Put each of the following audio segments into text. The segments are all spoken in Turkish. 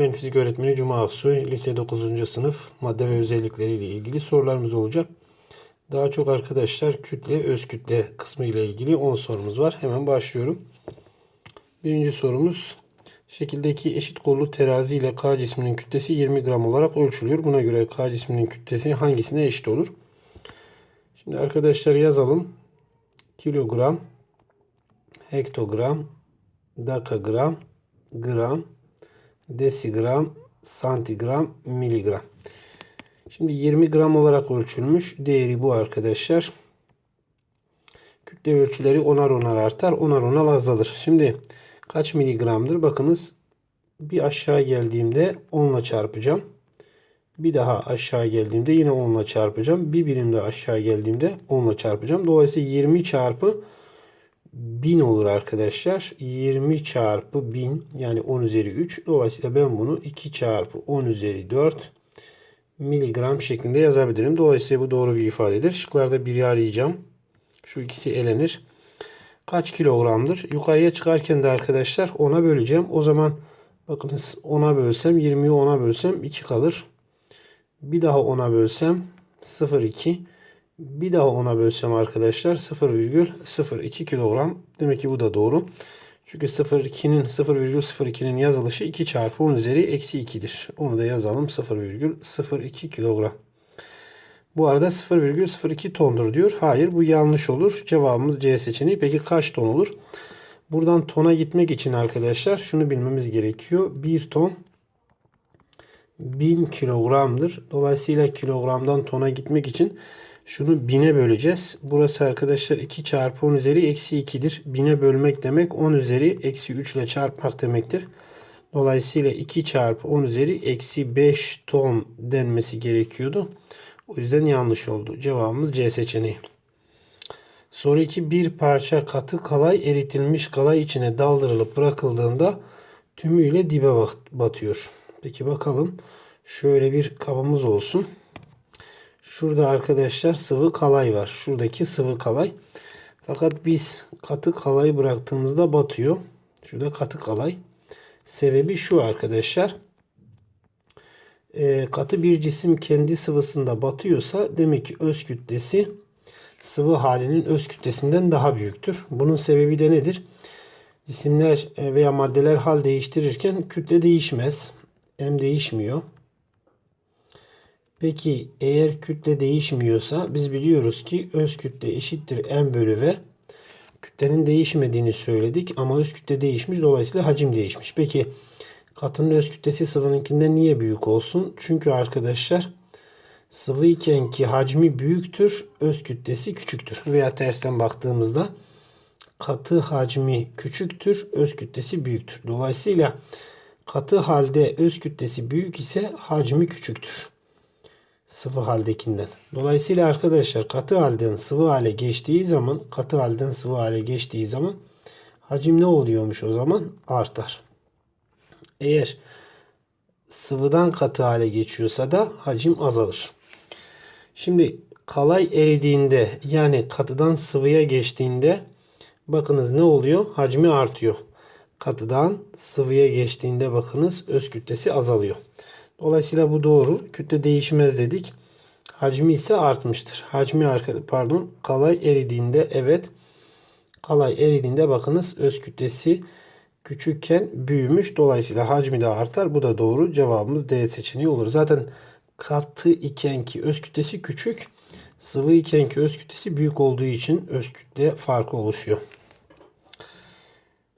Ben fizik öğretmeni Cuma Aksoy. Lise 9. sınıf madde ve özellikleriyle ilgili sorularımız olacak. Daha çok arkadaşlar kütle, öz kütle kısmı ile ilgili 10 sorumuz var. Hemen başlıyorum. Birinci sorumuz şekildeki eşit kollu terazi ile K cisminin kütlesi 20 gram olarak ölçülüyor. Buna göre K cisminin kütlesi hangisine eşit olur? Şimdi arkadaşlar yazalım. Kilogram, hektogram, dakagram, gram, desigram, santigram, miligram. Şimdi 20 gram olarak ölçülmüş. Değeri bu arkadaşlar. Kütle ölçüleri onar onar artar. Onar onar azalır. Şimdi kaç miligramdır? Bakınız bir aşağı geldiğimde 10 ile çarpacağım. Bir daha aşağı geldiğimde yine 10 ile çarpacağım. Bir birim de aşağı geldiğimde 10 ile çarpacağım. Dolayısıyla 20 çarpı 1000 olur arkadaşlar. 20 çarpı 1000 yani 10 üzeri 3. Dolayısıyla ben bunu 2 çarpı 10 üzeri 4 miligram şeklinde yazabilirim. Dolayısıyla bu doğru bir ifadedir. Şıklarda biri arayacağım. Şu ikisi elenir. Kaç kilogramdır? Yukarıya çıkarken de arkadaşlar 10'a böleceğim. O zaman bakınız 10'a bölsem 20'yi 10'a bölsem 2 kalır. Bir daha 10'a bölsem 0,2. Bir daha 10'a bölsem arkadaşlar 0,02 kilogram. Demek ki bu da doğru. Çünkü 0,2'nin 0,02'nin yazılışı 2 çarpı 10 üzeri eksi 2'dir. Onu da yazalım 0,02 kilogram. Bu arada 0,02 tondur diyor. Hayır bu yanlış olur. Cevabımız C seçeneği. Peki kaç ton olur? Buradan tona gitmek için arkadaşlar şunu bilmemiz gerekiyor. 1 ton 1000 kilogramdır. Dolayısıyla kilogramdan tona gitmek için şunu bine böleceğiz. Burası arkadaşlar 2 çarpı 10 üzeri eksi 2'dir. Bine bölmek demek 10 üzeri eksi 3 ile çarpmak demektir. Dolayısıyla 2 çarpı 10 üzeri eksi 5 ton denmesi gerekiyordu. O yüzden yanlış oldu. Cevabımız C seçeneği. Soru 2. Bir parça katı kalay eritilmiş kalay içine daldırılıp bırakıldığında tümüyle dibe batıyor. Peki bakalım. Şöyle bir kabımız olsun. Şurada arkadaşlar sıvı kalay var. Şuradaki sıvı kalay. Fakat biz katı kalayı bıraktığımızda batıyor. Şurada katı kalay. Sebebi şu arkadaşlar. E, katı bir cisim kendi sıvısında batıyorsa demek ki öz kütlesi sıvı halinin öz kütlesinden daha büyüktür. Bunun sebebi de nedir? Cisimler veya maddeler hal değiştirirken kütle değişmez. M değişmiyor. Peki eğer kütle değişmiyorsa biz biliyoruz ki öz kütle eşittir m bölü v. Kütlenin değişmediğini söyledik ama öz kütle değişmiş dolayısıyla hacim değişmiş. Peki katının öz kütlesi sıvınınkinden niye büyük olsun? Çünkü arkadaşlar sıvı iken ki hacmi büyüktür, öz kütlesi küçüktür. Veya tersten baktığımızda katı hacmi küçüktür, öz kütlesi büyüktür. Dolayısıyla katı halde öz kütlesi büyük ise hacmi küçüktür sıvı haldekinden. Dolayısıyla arkadaşlar katı halden sıvı hale geçtiği zaman katı halden sıvı hale geçtiği zaman hacim ne oluyormuş o zaman? Artar. Eğer sıvıdan katı hale geçiyorsa da hacim azalır. Şimdi kalay eridiğinde yani katıdan sıvıya geçtiğinde bakınız ne oluyor? Hacmi artıyor. Katıdan sıvıya geçtiğinde bakınız öz kütlesi azalıyor. Dolayısıyla bu doğru. Kütle değişmez dedik. Hacmi ise artmıştır. Hacmi arkada pardon kalay eridiğinde evet kalay eridiğinde bakınız öz kütlesi küçükken büyümüş. Dolayısıyla hacmi de artar. Bu da doğru. Cevabımız D seçeneği olur. Zaten katı iken ki öz kütlesi küçük, sıvı iken ki öz kütlesi büyük olduğu için öz kütle farkı oluşuyor.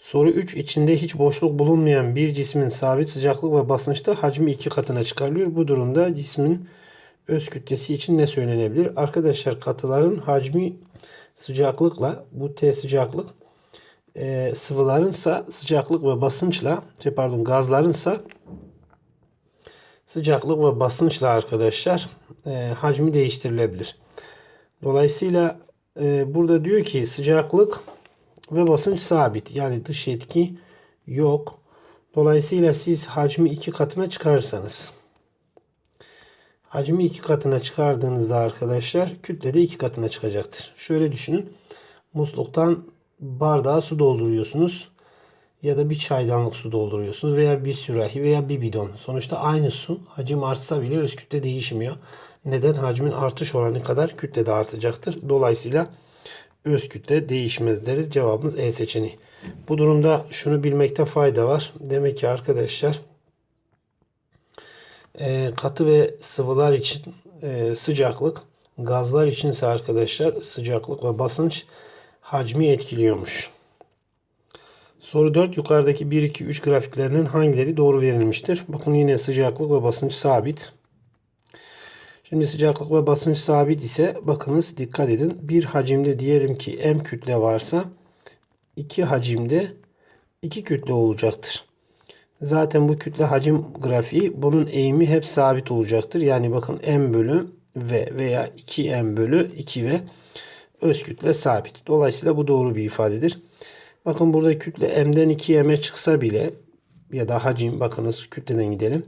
Soru 3 içinde hiç boşluk bulunmayan bir cismin sabit sıcaklık ve basınçta hacmi iki katına çıkarılıyor. Bu durumda cismin öz kütlesi için ne söylenebilir? Arkadaşlar katıların hacmi sıcaklıkla bu T sıcaklık e, sıvılarınsa sıcaklık ve basınçla şey pardon gazlarınsa sıcaklık ve basınçla arkadaşlar e, hacmi değiştirilebilir. Dolayısıyla e, burada diyor ki sıcaklık ve basınç sabit. Yani dış etki yok. Dolayısıyla siz hacmi iki katına çıkarırsanız hacmi iki katına çıkardığınızda arkadaşlar kütle de iki katına çıkacaktır. Şöyle düşünün. Musluktan bardağa su dolduruyorsunuz. ya da bir çaydanlık su dolduruyorsunuz veya bir sürahi veya bir bidon. Sonuçta aynı su hacim artsa bile öz kütle değişmiyor. Neden? Hacmin artış oranı kadar kütle de artacaktır. Dolayısıyla öz kütle değişmez deriz. Cevabımız E seçeneği. Bu durumda şunu bilmekte fayda var. Demek ki arkadaşlar e, katı ve sıvılar için e, sıcaklık, gazlar içinse arkadaşlar sıcaklık ve basınç hacmi etkiliyormuş. Soru 4 yukarıdaki 1 2 3 grafiklerinin hangileri doğru verilmiştir? Bakın yine sıcaklık ve basınç sabit. Şimdi sıcaklık ve basınç sabit ise bakınız dikkat edin. Bir hacimde diyelim ki M kütle varsa iki hacimde iki kütle olacaktır. Zaten bu kütle hacim grafiği bunun eğimi hep sabit olacaktır. Yani bakın M bölü V veya 2M bölü 2V öz kütle sabit. Dolayısıyla bu doğru bir ifadedir. Bakın burada kütle M'den 2M'e çıksa bile ya da hacim bakınız kütleden gidelim.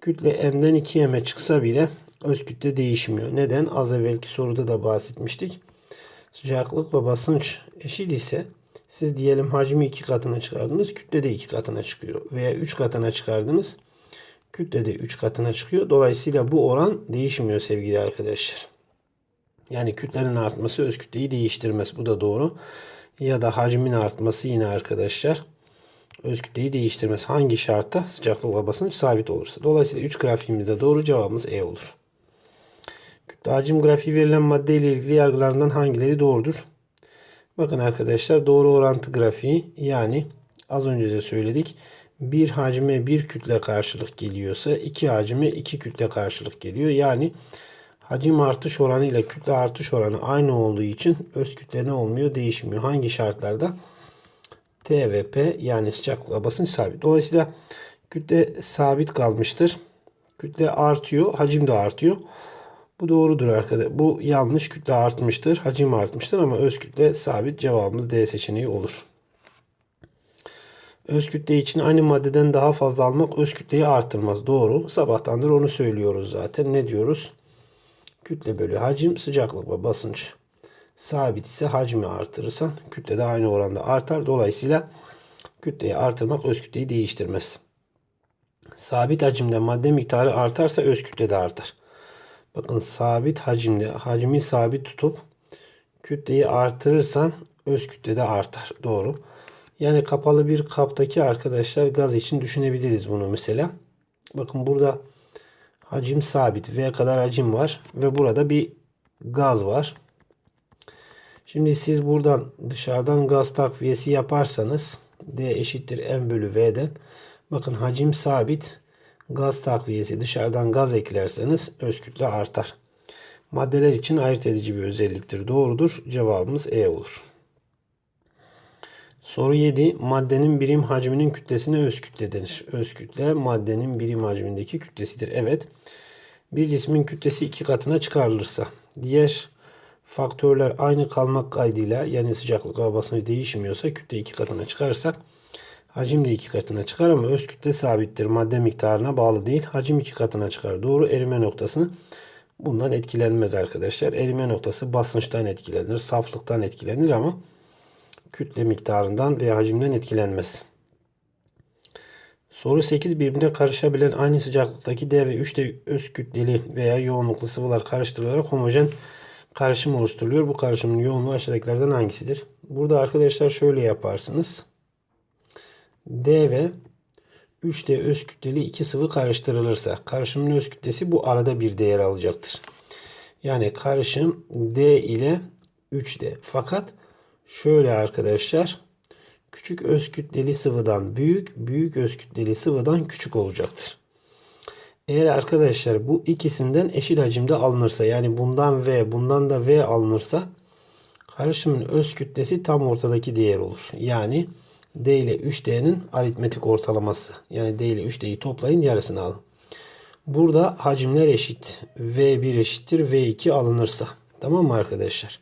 Kütle M'den 2M'e çıksa bile öz kütle değişmiyor. Neden? Az evvelki soruda da bahsetmiştik. Sıcaklık ve basınç eşit ise siz diyelim hacmi iki katına çıkardınız. Kütle de iki katına çıkıyor. Veya üç katına çıkardınız. Kütle de üç katına çıkıyor. Dolayısıyla bu oran değişmiyor sevgili arkadaşlar. Yani kütlenin artması öz kütleyi değiştirmez. Bu da doğru. Ya da hacmin artması yine arkadaşlar öz kütleyi değiştirmez. Hangi şartta? Sıcaklık ve basınç sabit olursa. Dolayısıyla 3 grafiğimizde doğru cevabımız E olur. Kütle hacim grafiği verilen madde ile ilgili yargılarından hangileri doğrudur? Bakın arkadaşlar doğru orantı grafiği yani az önce de söyledik. Bir hacme bir kütle karşılık geliyorsa iki hacme iki kütle karşılık geliyor. Yani hacim artış oranı ile kütle artış oranı aynı olduğu için öz kütle ne olmuyor? Değişmiyor. Hangi şartlarda? T ve P yani sıcaklık basınç sabit. Dolayısıyla kütle sabit kalmıştır. Kütle artıyor, hacim de artıyor. Bu doğrudur arkadaşlar. Bu yanlış kütle artmıştır. Hacim artmıştır ama öz kütle sabit. Cevabımız D seçeneği olur. Öz kütle için aynı maddeden daha fazla almak öz kütleyi artırmaz. Doğru. Sabahtandır onu söylüyoruz zaten. Ne diyoruz? Kütle bölü hacim, sıcaklık ve basınç sabit ise hacmi artırırsan kütle de aynı oranda artar. Dolayısıyla kütleyi artırmak öz kütleyi değiştirmez. Sabit hacimde madde miktarı artarsa öz kütle de artar. Bakın sabit hacimde hacmi sabit tutup kütleyi artırırsan öz kütle de artar. Doğru. Yani kapalı bir kaptaki arkadaşlar gaz için düşünebiliriz bunu mesela. Bakın burada hacim sabit. V kadar hacim var. Ve burada bir gaz var. Şimdi siz buradan dışarıdan gaz takviyesi yaparsanız D eşittir M bölü V'den. Bakın hacim sabit. Gaz takviyesi dışarıdan gaz eklerseniz öz kütle artar. Maddeler için ayırt edici bir özelliktir. Doğrudur. Cevabımız E olur. Soru 7. Maddenin birim hacminin kütlesine öz kütle denir. Öz kütle maddenin birim hacmindeki kütlesidir. Evet. Bir cismin kütlesi iki katına çıkarılırsa diğer faktörler aynı kalmak kaydıyla yani sıcaklık ve basıncı değişmiyorsa kütle iki katına çıkarırsak hacim de iki katına çıkar ama öz kütle sabittir. Madde miktarına bağlı değil. Hacim iki katına çıkar. Doğru erime noktasını bundan etkilenmez arkadaşlar. Erime noktası basınçtan etkilenir, saflıktan etkilenir ama kütle miktarından veya hacimden etkilenmez. Soru 8 birbirine karışabilen aynı sıcaklıktaki D ve 3D öz kütleli veya yoğunluklu sıvılar karıştırılarak homojen karışım oluşturuluyor. Bu karışımın yoğunluğu aşağıdakilerden hangisidir? Burada arkadaşlar şöyle yaparsınız. D ve 3D öz kütleli iki sıvı karıştırılırsa karışımın öz kütlesi bu arada bir değer alacaktır. Yani karışım D ile 3D. Fakat şöyle arkadaşlar küçük öz kütleli sıvıdan büyük, büyük öz kütleli sıvıdan küçük olacaktır. Eğer arkadaşlar bu ikisinden eşit hacimde alınırsa yani bundan V bundan da V alınırsa karışımın öz kütlesi tam ortadaki değer olur. Yani D ile 3D'nin aritmetik ortalaması. Yani D ile 3D'yi toplayın yarısını alın. Burada hacimler eşit. V1 eşittir V2 alınırsa. Tamam mı arkadaşlar?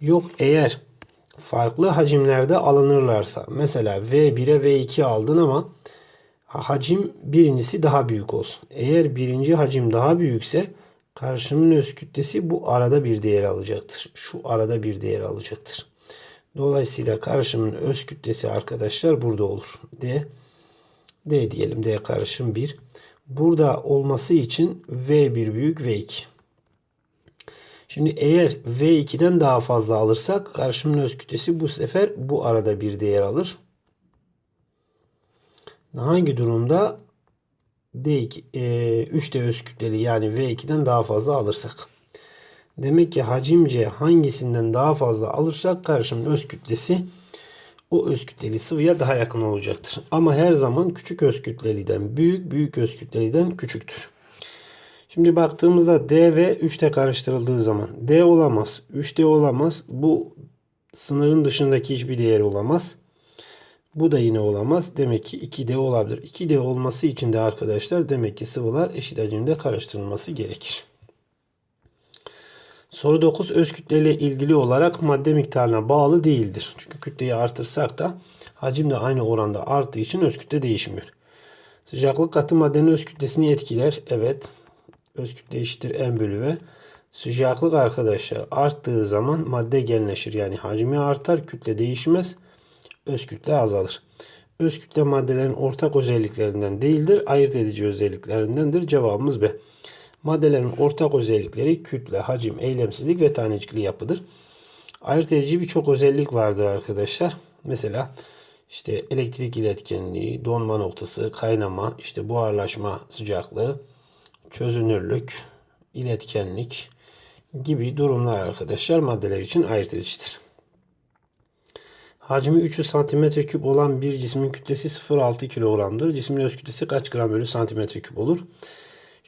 Yok eğer farklı hacimlerde alınırlarsa mesela V1'e V2 aldın ama hacim birincisi daha büyük olsun. Eğer birinci hacim daha büyükse karışımın öz kütlesi bu arada bir değer alacaktır. Şu arada bir değer alacaktır. Dolayısıyla karışımın öz kütlesi arkadaşlar burada olur. D. D diyelim. D karışım 1. Burada olması için V1 büyük V2. Şimdi eğer V2'den daha fazla alırsak karışımın öz kütlesi bu sefer bu arada bir değer alır. Hangi durumda D2, e, 3D öz kütleli yani V2'den daha fazla alırsak. Demek ki hacimce hangisinden daha fazla alırsak karışımın öz kütlesi o öz kütleli sıvıya daha yakın olacaktır. Ama her zaman küçük öz kütleliden büyük, büyük öz kütleliden küçüktür. Şimdi baktığımızda D ve 3D karıştırıldığı zaman D olamaz, 3D olamaz. Bu sınırın dışındaki hiçbir değer olamaz. Bu da yine olamaz. Demek ki 2D olabilir. 2D olması için de arkadaşlar demek ki sıvılar eşit hacimde karıştırılması gerekir. Soru 9 öz kütleyle ilgili olarak madde miktarına bağlı değildir. Çünkü kütleyi artırsak da hacim de aynı oranda arttığı için öz kütle değişmiyor. Sıcaklık katı maddenin öz kütlesini etkiler. Evet. Öz kütle eşittir M bölü V. Sıcaklık arkadaşlar arttığı zaman madde genleşir. Yani hacmi artar, kütle değişmez. Öz kütle azalır. Öz kütle maddelerin ortak özelliklerinden değildir, ayırt edici özelliklerindendir. Cevabımız B. Maddelerin ortak özellikleri kütle, hacim, eylemsizlik ve tanecikli yapıdır. Ayırt edici birçok özellik vardır arkadaşlar. Mesela işte elektrik iletkenliği, donma noktası, kaynama, işte buharlaşma sıcaklığı, çözünürlük, iletkenlik gibi durumlar arkadaşlar maddeler için ayırt edicidir. Hacmi 300 santimetre küp olan bir cismin kütlesi 0,6 kilogramdır. Cismin öz kütlesi kaç gram bölü santimetre küp olur?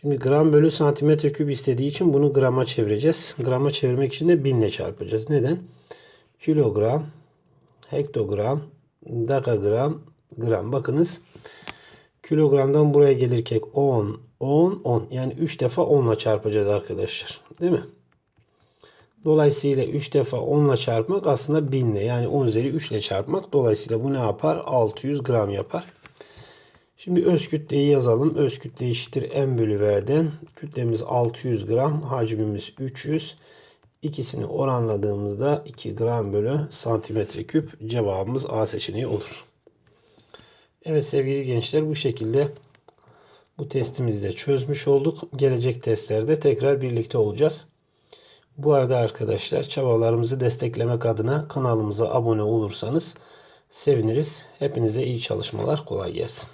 Şimdi gram bölü santimetre küp istediği için bunu grama çevireceğiz. Grama çevirmek için de 1000 ile çarpacağız. Neden? Kilogram, hektogram, dekagram, gram. Bakınız kilogramdan buraya gelirken 10, 10, 10. Yani 3 defa 10 ile çarpacağız arkadaşlar. Değil mi? Dolayısıyla 3 defa 10 ile çarpmak aslında 1000 ile. Yani 10 üzeri 3 ile çarpmak. Dolayısıyla bu ne yapar? 600 gram yapar. Şimdi öz kütleyi yazalım. Öz kütle eşittir m bölü V'den. Kütlemiz 600 gram. Hacmimiz 300. İkisini oranladığımızda 2 gram bölü santimetre küp cevabımız A seçeneği olur. Evet sevgili gençler bu şekilde bu testimizi de çözmüş olduk. Gelecek testlerde tekrar birlikte olacağız. Bu arada arkadaşlar çabalarımızı desteklemek adına kanalımıza abone olursanız seviniriz. Hepinize iyi çalışmalar kolay gelsin.